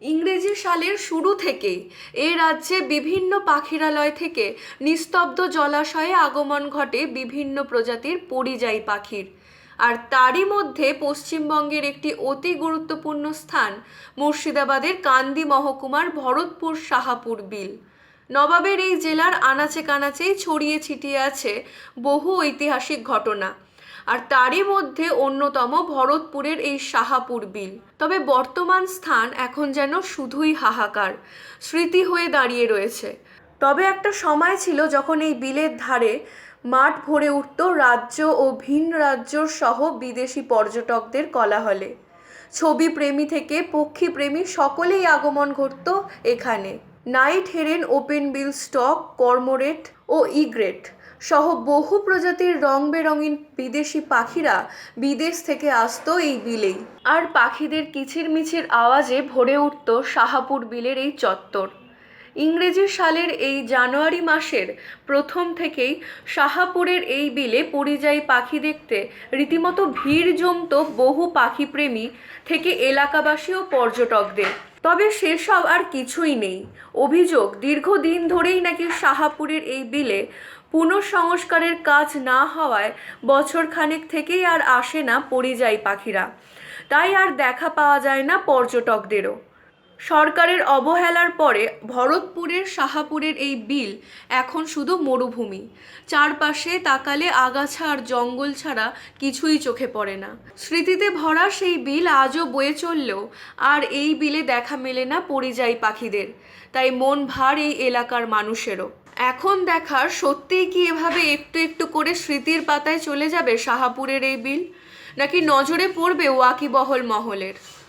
ইংরেজি সালের শুরু থেকেই এ রাজ্যে বিভিন্ন পাখিরালয় থেকে নিস্তব্ধ জলাশয়ে আগমন ঘটে বিভিন্ন প্রজাতির পরিযায়ী পাখির। আর তারই মধ্যে পশ্চিমবঙ্গের একটি অতি গুরুত্বপূর্ণ স্থান মুর্শিদাবাদের কান্দি মহকুমার ভরতপুর সাহাপুর বিল। নবাবের এই জেলার আনাচে কানাচেই ছড়িয়ে ছিটিয়ে আছে বহু ঐতিহাসিক ঘটনা। আর তারই মধ্যে অন্যতম ভরতপুরের এই সাহাপুর বিল। তবে বর্তমান স্থান এখন যেন শুধুই হাহাকার, স্মৃতি হয়ে দাঁড়িয়ে রয়েছে। তবে একটা সময় ছিল যখন এই বিলের ধারে মাঠ ভরে উঠত রাজ্য ও ভিন রাজ্যর সহ বিদেশি পর্যটকদের কলাহলে। ছবি প্রেমী থেকে পক্ষী প্রেমী সকলেই আগমন ঘটত এখানে। Night heron open bill stork, cormorant ও ইগ্রেট। সহ বহু প্রজাতির রং বেরঙিন বিদেশি পাখিরা বিদেশ থেকে আসতো এই বিলেই আর পাখিদের কিচিরমিচির আওয়াজে ভরে উঠত শাহাপুর বিলের এই চত্বর। ইংরেজি সালের এই জানুয়ারি মাসের প্রথম থেকেই শাহাপুরের এই বিলে পরিযায়ী পাখি দেখতে রীতিমতো ভিড় জমত বহু পাখিপ্রেমী থেকে এলাকাবাসী ও পর্যটকদের। তবে সেসব আর কিছুই নেই। অভিযোগ, দীর্ঘদিন ধরেই নাকি শাহাপুরের এই বিলে পুনঃসংস্কারের কাজ না হওয়ায় বছর খানেক থেকেই আর আসে না পরিযায়ী পাখিরা। তাই আর দেখা পাওয়া যায় না পর্যটকদেরও। সরকারের অবহেলার পরে ভরতপুরের শাহাপুরের এই বিল এখন শুধু মরুভূমি। চারপাশে তাকালে আগাছা আর জঙ্গল ছাড়া কিছুই চোখে পড়ে না। স্মৃতিতে ভরা সেই বিল আজও বয়ে চললেও আর এই বিলে দেখা মেলে না পরিযায়ী পাখিদের। তাই মন ভার এই এলাকার মানুষেরও। এখন দেখার সত্যিই কি এভাবে একটু একটু করে স্মৃতির পাতায় চলে যাবে শাহাপুরের এই বিল? নাকি নজরে পড়বে ওয়াকিবহল মহলের?